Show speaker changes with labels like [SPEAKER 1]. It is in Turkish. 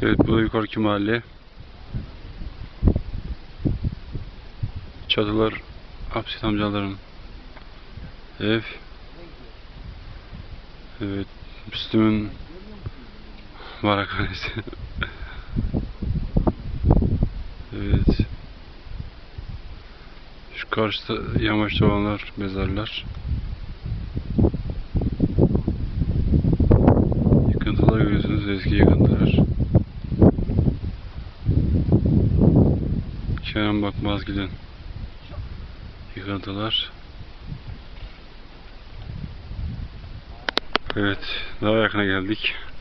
[SPEAKER 1] Evet bu da yukarıki mahalle. Çatılar Hapsit amcaların ev. Evet Müslüm'ün barakhanesi. evet. Şu karşıda yamaçta olanlar mezarlar. Yıkıntılar görüyorsunuz eski yıkıntılar. Kenan Bakmaz giden yıkıntılar. Evet, daha yakına geldik.